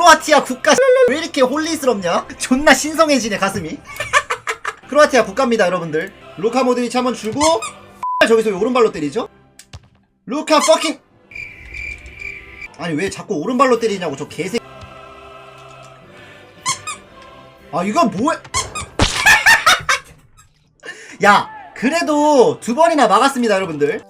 크로아티아 국가 왜 이렇게 홀리스럽냐? 존나 신성해지네 가슴이 크로아티아 국가입니다 여러분들 루카 모드리치 한번 주고 저기서 왜 오른발로 때리죠? 루카 퍼킹 아니 왜 자꾸 오른발로 때리냐고 저 개새 아 이건 뭐야 야 그래도 두 번이나 막았습니다 여러분들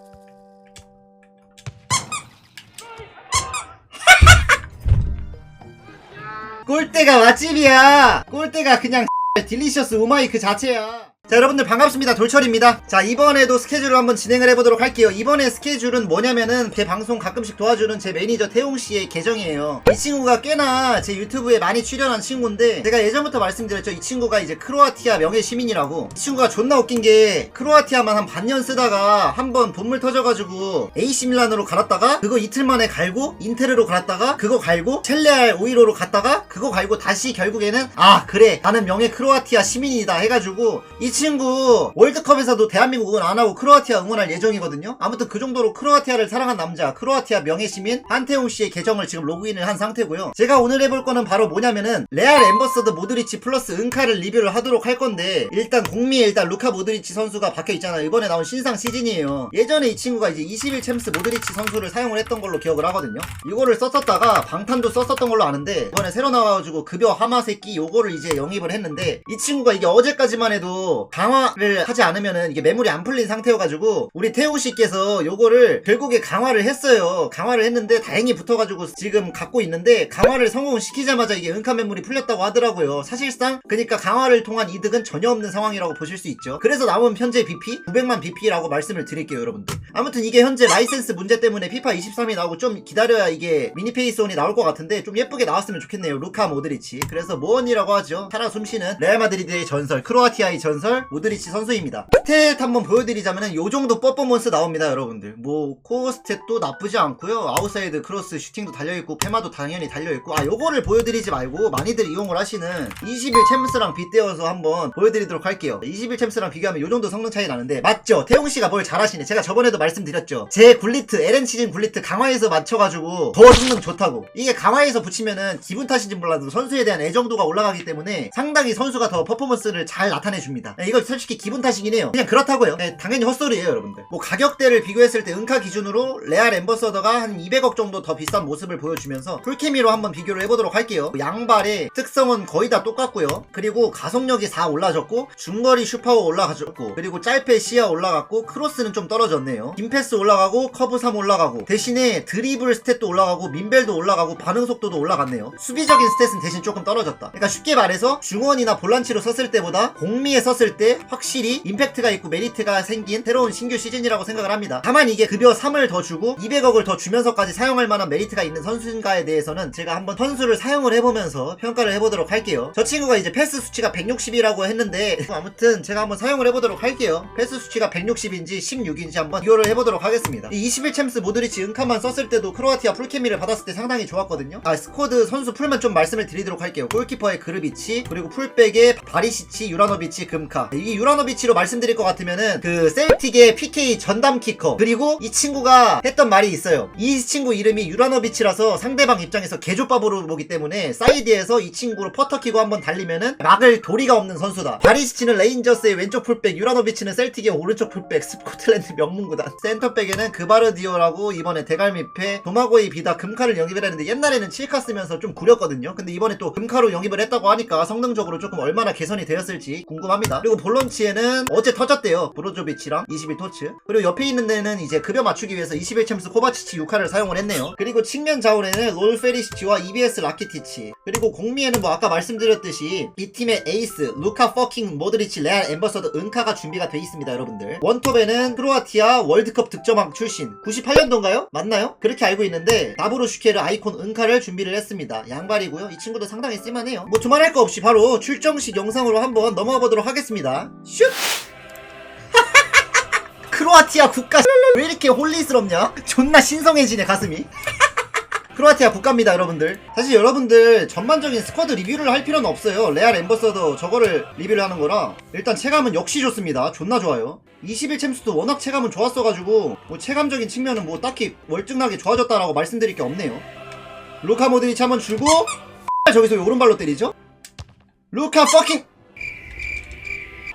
꼴대가 맛집이야. 꼴대가 그냥 딜리셔스 오마이 그 자체야 자 여러분들 반갑습니다. 돌철입니다. 자 이번에도 스케줄을 한번 진행을 해보도록 할게요. 이번에 스케줄은 뭐냐면은 제 방송 가끔씩 도와주는 제 매니저 태용씨의 계정이에요. 이 친구가 꽤나 제 유튜브에 많이 출연한 친구인데 제가 예전부터 말씀드렸죠. 이 친구가 이제 크로아티아 명예 시민이라고. 이 친구가 존나 웃긴 게 크로아티아만 한 반년 쓰다가 한번 돈물 터져가지고 AC 밀란으로 갈았다가 그거 이틀 만에 갈고 인테르로 갈았다가 그거 갈고 첼레알 오이로로 갔다가 그거 갈고 다시 결국에는 아 그래. 나는 명예 크로아티아 시민이다 해가지고 이 친구 월드컵에서도 대한민국 응원 안 하고 크로아티아 응원할 예정이거든요. 아무튼 그 정도로 크로아티아를 사랑한 남자 크로아티아 명예시민 한태웅 씨의 계정을 지금 로그인을 한 상태고요. 제가 오늘 해볼 거는 바로 뭐냐면은 레알 엠버서드 모드리치 플러스 은카를 리뷰를 하도록 할 건데 일단 공미에 일단 루카 모드리치 선수가 박혀 있잖아요. 이번에 나온 신상 시즌이에요. 예전에 이 친구가 이제 21 챔스 모드리치 선수를 사용을 했던 걸로 기억을 하거든요. 이거를 썼었다가 방탄도 썼었던 걸로 아는데 이번에 새로 나와가지고 급여 하마 새끼 요거를 이제 영입을 했는데 이 친구가 이게 어제까지만 해도 강화를 하지 않으면은 이게 매물이 안 풀린 상태여가지고 우리 태우 씨께서 요거를 결국에 강화를 했어요. 강화를 했는데 다행히 붙어가지고 지금 갖고 있는데 강화를 성공을 시키자마자 이게 은카 매물이 풀렸다고 하더라고요. 사실상 그러니까 강화를 통한 이득은 전혀 없는 상황이라고 보실 수 있죠. 그래서 남은 현재 BP 900만 BP라고 말씀을 드릴게요, 여러분들. 아무튼 이게 현재 라이센스 문제 때문에 피파 23이 나오고 좀 기다려야 이게 미니페이스온이 나올 것 같은데 좀 예쁘게 나왔으면 좋겠네요. 루카 모드리치. 그래서 모언이라고 하죠. 살아 숨쉬는 레알 마드리드의 전설, 크로아티아의 전설 모드리치 선수입니다. 스탯 한번 보여드리자면은 요 정도 퍼포먼스 나옵니다, 여러분들. 뭐 코어 스탯도 나쁘지 않고요. 아웃사이드 크로스 슈팅도 달려있고 페마도 당연히 달려있고 아 요거를 보여드리지 말고 많이들 이용을 하시는 20일 챔스랑 빗대어서 한번 보여드리도록 할게요. 20일 챔스랑 비교하면 요 정도 성능 차이 나는데 맞죠? 태용 씨가 뭘 잘하시네. 제가 저번에도 말씀드렸죠. 제 굴리트 LN 시즌 굴리트 강화해서 맞춰가지고 더 성능 좋다고. 이게 강화해서 붙이면은 기분 탓인지 몰라도 선수에 대한 애정도가 올라가기 때문에 상당히 선수가 더 퍼포먼스를 잘 나타내줍니다. 네, 이거 솔직히 기분 탓이긴 해요. 그냥 그렇다고요. 네, 당연히 헛소리예요, 여러분들. 뭐 가격대를 비교했을 때 은카 기준으로 레알 엠버서더가 한 200억 정도 더 비싼 모습을 보여주면서 풀케미로 한번 비교를 해보도록 할게요. 양발의 특성은 거의 다 똑같고요. 그리고 가속력이 4 올라졌고 중거리 슈퍼워 올라가졌고 그리고 짧게 시야 올라갔고 크로스는 좀 떨어졌네요. 빔패스 올라가고 커브 3 올라가고 대신에 드리블 스탯도 올라가고 민벨도 올라가고 반응 속도도 올라갔네요. 수비적인 스탯은 대신 조금 떨어졌다. 그러니까 쉽게 말해서 중원이나 볼란치로 썼을 때보다 공미에 썼을 때 확실히 임팩트가 있고 메리트가 생긴 새로운 신규 시즌이라고 생각을 합니다. 다만 이게 급여 3을 더 주고 200억을 더 주면서까지 사용할 만한 메리트가 있는 선수인가에 대해서는 제가 한번 선수를 사용을 해보면서 평가를 해보도록 할게요. 저 친구가 이제 패스 수치가 160이라고 했는데 아무튼 제가 한번 사용을 해보도록 할게요. 패스 수치가 160인지 16인지 한번 비교를 해보도록 하겠습니다. 이 21 챔스 모드리치 은카만 썼을 때도 크로아티아 풀케미를 받았을 때 상당히 좋았거든요. 아 스쿼드 선수 풀만 좀 말씀을 드리도록 할게요. 골키퍼의 그르비치 그리고 풀백의 바리시치 유라노비치 금카 이 유라노비치로 말씀드릴 것 같으면은 그 셀틱의 PK 전담 키커 그리고 이 친구가 했던 말이 있어요. 이 친구 이름이 유라노비치라서 상대방 입장에서 개조밥으로 보기 때문에 사이드에서 이 친구로 퍼터키고 한번 달리면은 막을 도리가 없는 선수다. 바리시치는 레인저스의 왼쪽 풀백, 유라노비치는 셀틱의 오른쪽 풀백, 스코틀랜드 명문구단. 센터백에는 그바르디오라고 이번에 대갈미패 도마고이 비다 금카를 영입을 했는데 옛날에는 칠카 쓰면서 좀 구렸거든요. 근데 이번에 또 금카로 영입을 했다고 하니까 성능적으로 조금 얼마나 개선이 되었을지 궁금합니다. 그리고 볼런치에는 어제 터졌대요. 브로조비치랑 21 토츠. 그리고 옆에 있는 데는 이제 급여 맞추기 위해서 21 챔스 코바치치 6카를 사용을 했네요. 그리고 측면 좌우에는 롤 페리시치와 EBS 라키티치. 그리고 공미에는 뭐 아까 말씀드렸듯이 이 팀의 에이스 루카 퍼킹 모드리치 레알 엠버서더 은카가 준비가 돼 있습니다, 여러분들. 원톱에는 크로아티아 월드컵 득점왕 출신 98년도인가요? 맞나요? 그렇게 알고 있는데 나브로 슈케르 아이콘 은카를 준비를 했습니다. 양발이고요. 이 친구도 상당히 쓸만해요. 뭐 두말할 거 없이 바로 출정식 영상으로 한번 넘어가 보도록 하겠습니다. 슛! 크로아티아 국가 왜 이렇게 홀리스럽냐? 존나 신성해지네 가슴이. 크로아티아 국가입니다 여러분들 사실 여러분들 전반적인 스쿼드 리뷰를 할 필요는 없어요 레알 엠버서더 저거를 리뷰를 하는 거라 일단 체감은 역시 좋습니다 존나 좋아요 21 챔스도 워낙 체감은 좋았어가지고 뭐 체감적인 측면은 뭐 딱히 월등하게 좋아졌다라고 말씀드릴 게 없네요 루카 모드리치 한번 주고 저기서 왜 오른발로 때리죠? 루카 퍼킹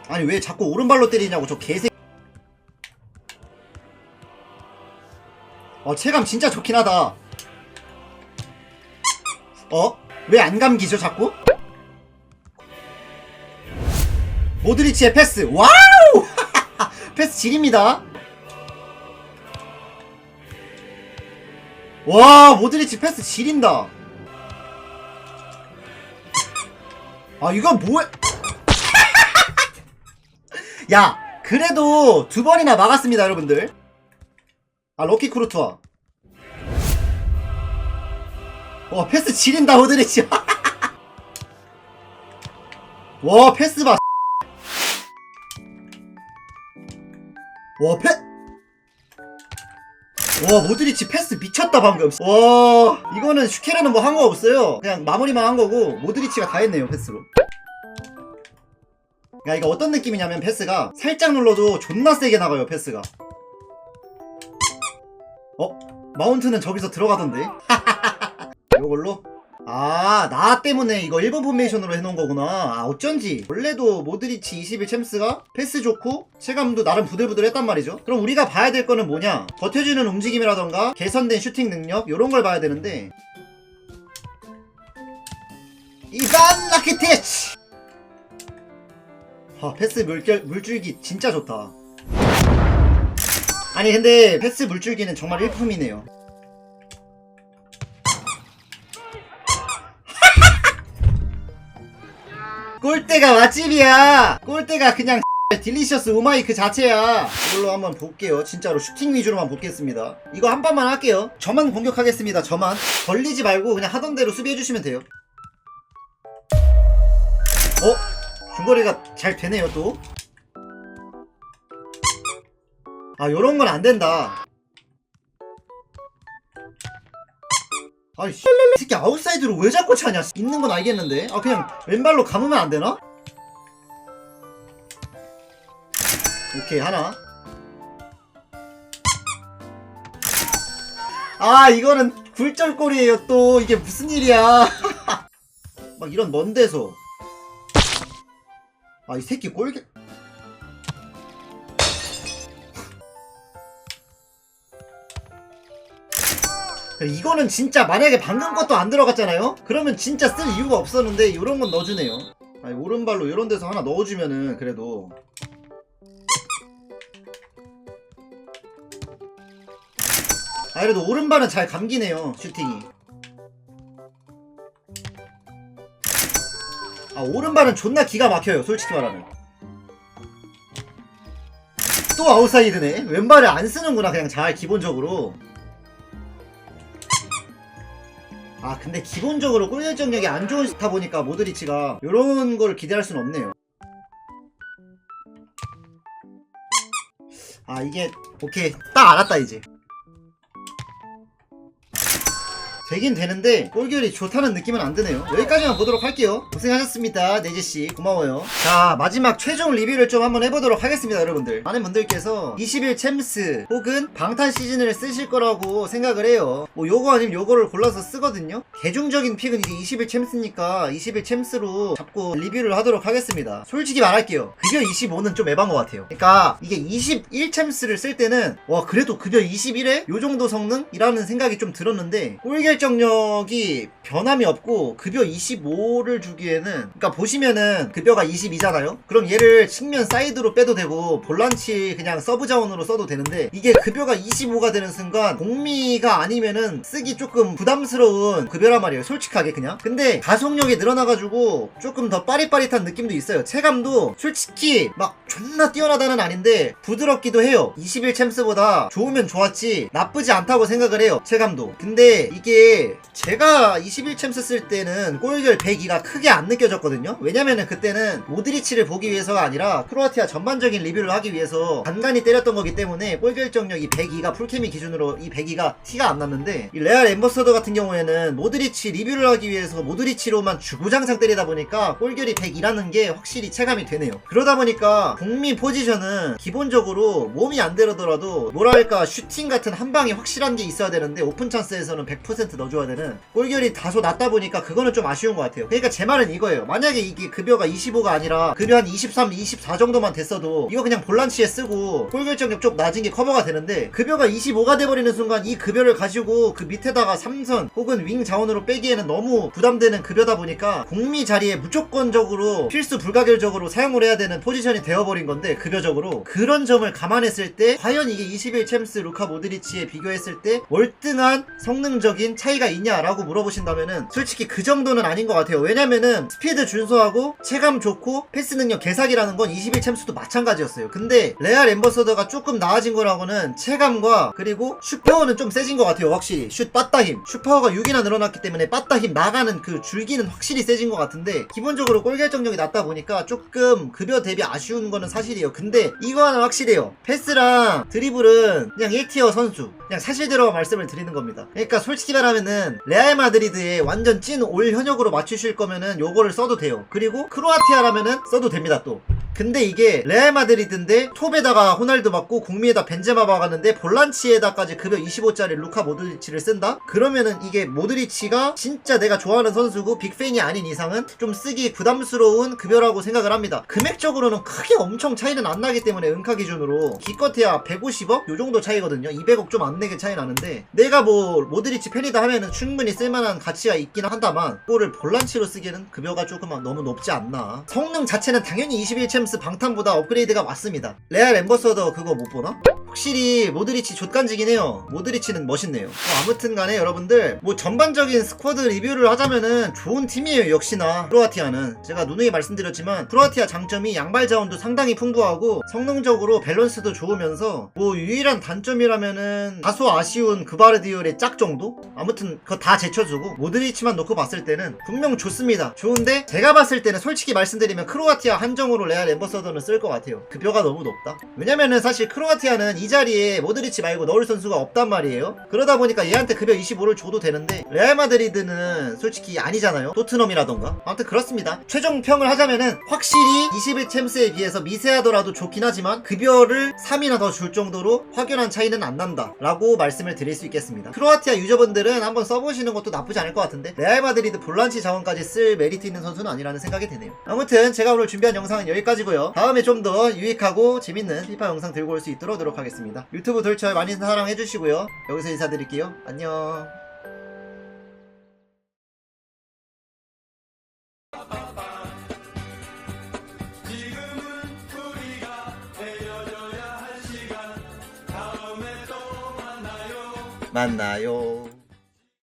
아니 왜 자꾸 오른발로 때리냐고 저 개새. 어 체감 진짜 좋긴 하다. 어? 왜 안 감기죠 자꾸? 모드리치의 패스. 와우! 패스 질입니다. 와 모드리치 패스 지린다. 아 이건 뭐야 야 그래도 두 번이나 막았습니다 여러분들 아 럭키 크루트와 와 패스 지린다 모드리치 와 패스 봐 와, 패! 와, 모드리치 패스 미쳤다, 방금. 와, 이거는 슈케르는 뭐 한 거 없어요. 그냥 마무리만 한 거고, 모드리치가 다 했네요, 패스로. 야, 이거 어떤 느낌이냐면, 패스가 살짝 눌러도 존나 세게 나가요, 패스가. 어? 마운트는 저기서 들어가던데? 요걸로? 아, 나 때문에 이거 1번 포메이션으로 해놓은 거구나. 아, 어쩐지. 원래도 모드리치 21 챔스가 패스 좋고, 체감도 나름 부들부들 했단 말이죠. 그럼 우리가 봐야 될 거는 뭐냐? 버텨주는 움직임이라던가, 개선된 슈팅 능력, 요런 걸 봐야 되는데, 이반 라키티치! 아, 패스 물결, 물줄기 진짜 좋다. 아니, 근데 패스 물줄기는 정말 일품이네요. 꼴대가 맛집이야. 꼴대가 그냥 딜리셔스 오마이 그 자체야. 이걸로 한번 볼게요. 진짜로 슈팅 위주로만 보겠습니다. 이거 한 판만 할게요. 저만 공격하겠습니다. 저만. 걸리지 말고 그냥 하던 대로 수비해주시면 돼요. 어? 중거리가 잘 되네요, 또. 아, 요런 건 안 된다. 아이, 새끼 아웃사이드로 왜 자꾸 차냐? 있는 건 알겠는데. 아, 그냥 왼발로 감으면 안 되나? 오케이, 하나. 아, 이거는 굴절골이에요, 또. 이게 무슨 일이야. 막 이런 먼 데서. 아, 이 새끼 꼴게. 이거는 진짜 만약에 방금 것도 안 들어갔잖아요? 그러면 진짜 쓸 이유가 없었는데 이런 건 넣어주네요. 아니, 오른발로 이런 데서 하나 넣어주면은 그래도 아 그래도 오른발은 잘 감기네요 슈팅이 아 오른발은 존나 기가 막혀요 솔직히 말하면. 또 아웃사이드네. 왼발을 안 쓰는구나 그냥 잘 기본적으로. 아 근데 기본적으로 골 결정력이 안 스타 보니까 모드리치가 이런 걸 기대할 수는 없네요. 아 이게 오케이. 딱 알았다 이제 되긴 되는데 골결이 좋다는 느낌은 안 드네요. 여기까지만 보도록 할게요. 고생하셨습니다 네제씨. 고마워요. 자 마지막 최종 리뷰를 좀 한번 해보도록 하겠습니다 여러분들. 많은 분들께서 20일 챔스 혹은 방탄 시즌을 쓰실 거라고 생각을 해요. 뭐 요거 아니면 요거를 골라서 쓰거든요. 대중적인 픽은 이제 20일 챔스니까 20일 챔스로 잡고 리뷰를 하도록 하겠습니다. 솔직히 말할게요. 급여 25는 좀 에반 것 같아요. 그러니까 이게 21 챔스를 쓸 때는 와 그래도 급여 21에 요 정도 성능이라는 생각이 좀 들었는데 골결 정력이 변함이 없고 급여 25를 주기에는 그러니까 보시면은 급여가 22잖아요? 그럼 얘를 측면 사이드로 빼도 되고 볼란치 그냥 서브 자원으로 써도 되는데 이게 급여가 25가 되는 순간 공미가 아니면은 쓰기 조금 부담스러운 급여란 말이에요 솔직하게 그냥. 근데 가속력이 늘어나가지고 조금 더 빠릿빠릿한 느낌도 있어요. 체감도 솔직히 막 존나 뛰어나다는 아닌데 부드럽기도 해요. 21 챔스보다 좋으면 좋았지 나쁘지 않다고 생각을 해요 체감도. 근데 이게 제가 21 챔스 쓸 때는 골결 102가 크게 안 느껴졌거든요. 왜냐면은 그때는 모드리치를 보기 위해서가 아니라 크로아티아 전반적인 리뷰를 하기 위해서 간간히 때렸던 거기 때문에 골결정력 이 102가 풀케미 기준으로 이 102가 티가 안 났는데 이 레알 엠버서더 같은 경우에는 모드리치 리뷰를 하기 위해서 모드리치로만 주구장창 때리다 보니까 골결이 102라는 게 확실히 체감이 되네요. 그러다 보니까 북미 포지션은 기본적으로 몸이 안 되더라도 뭐랄까 슈팅 같은 한 방이 확실한 게 있어야 되는데 오픈 찬스에서는 100% 1% 넣어줘야 되는 골결이 다소 낮다 보니까 그거는 좀 아쉬운 것 같아요. 그러니까 제 말은 이거예요. 만약에 이게 급여가 25가 아니라 급여 한 23, 24 정도만 됐어도 이거 그냥 볼란치에 쓰고 골결정력 좀 낮은 게 커버가 되는데 급여가 25가 돼버리는 순간 이 급여를 가지고 그 밑에다가 삼선 혹은 윙 자원으로 빼기에는 너무 부담되는 급여다 보니까 공미 자리에 무조건적으로 필수 불가결적으로 사용을 해야 되는 포지션이 되어버린 건데 급여적으로 그런 점을 감안했을 때 과연 이게 21 챔스 루카 모드리치에 비교했을 때 월등한 성능적인 차이 가 있냐라고 물어보신다면은 솔직히 그 정도는 아닌 것 같아요. 왜냐면은 스피드 준수하고 체감 좋고 패스 능력 개사기라는 건 21 챔스도 마찬가지였어요. 근데 레알 엠버서더가 조금 나아진 거라고는 체감과 그리고 슛 파워는 좀 세진 것 같아요 확실히. 슛 빠따 힘슛 파워가 6이나 늘어났기 때문에 빠따 힘 나가는 그 줄기는 확실히 세진 것 같은데 기본적으로 골 결정력이 낮다 보니까 조금 급여 대비 아쉬운 거는 사실이에요. 근데 이거 하나 확실해요. 패스랑 드리블은 그냥 1티어 선수. 그냥 사실대로 말씀을 드리는 겁니다. 그러니까 솔직히 말하면 은 레알 마드리드에 완전 찐 올 현역으로 맞추실 거면은 요거를 써도 돼요 그리고 크로아티아라면은 써도 됩니다 또 근데 이게 레알 마드리드인데 톱에다가 호날두 받고 공미에다 벤제마 박았는데 볼란치에다까지 급여 25짜리 루카 모드리치를 쓴다? 그러면은 이게 모드리치가 진짜 내가 좋아하는 선수고 빅팬이 아닌 이상은 좀 쓰기 부담스러운 급여라고 생각을 합니다. 금액적으로는 크게 엄청 차이는 안 나기 때문에 은카 기준으로 기껏해야 150억? 요 정도 차이거든요. 200억 좀 안 내게 차이 나는데 내가 뭐 모드리치 팬이다 하면은 충분히 쓸만한 가치가 있긴 한다만 그거를 볼란치로 쓰기에는 급여가 조금 너무 높지 않나. 성능 자체는 당연히 21 챔스 방탄보다 업그레이드가 맞습니다. 레알 엠버서더 그거 못 보나? 확실히 모드리치 족간지긴 해요. 모드리치는 멋있네요. 뭐 아무튼 간에 여러분들 뭐 전반적인 스쿼드 리뷰를 하자면은 좋은 팀이에요. 역시나 크로아티아는 제가 누누이 말씀드렸지만 크로아티아 장점이 양발 자원도 상당히 풍부하고 성능적으로 밸런스도 좋으면서 뭐 유일한 단점이라면은 다소 아쉬운 그바르디올의 짝 정도? 아무튼 그거 다 제쳐주고 모드리치만 놓고 봤을 때는 분명 좋습니다. 좋은데 제가 봤을 때는 솔직히 말씀드리면 크로아티아 한정으로 레알 엠버서더는 쓸 것 같아요. 급여가 너무 높다. 왜냐면은 사실 크로아티아는 이 자리에 모드리치 말고 넣을 선수가 없단 말이에요. 그러다 보니까 얘한테 급여 25를 줘도 되는데 레알 마드리드는 솔직히 아니잖아요. 토트넘이라던가. 아무튼 그렇습니다. 최종 평을 하자면은 확실히 21 챔스에 비해서 미세하더라도 좋긴 하지만 급여를 3이나 더 줄 정도로 확연한 차이는 안 난다. 라고 말씀을 드릴 수 있겠습니다. 크로아티아 유저분들은 한번 써보시는 것도 나쁘지 않을 것 같은데 레알 마드리드 볼란치 자원까지 쓸 메리트 있는 선수는 아니라는 생각이 드네요. 아무튼 제가 오늘 준비한 영상은 여기까지고요. 다음에 좀 더 유익하고 재밌는 피파 영상 들고 올 수 있도록 노력하겠습니다. 유튜브 돌철 많이 사랑해주시고요. 여기서 인사드릴게요. 안녕. 만나요.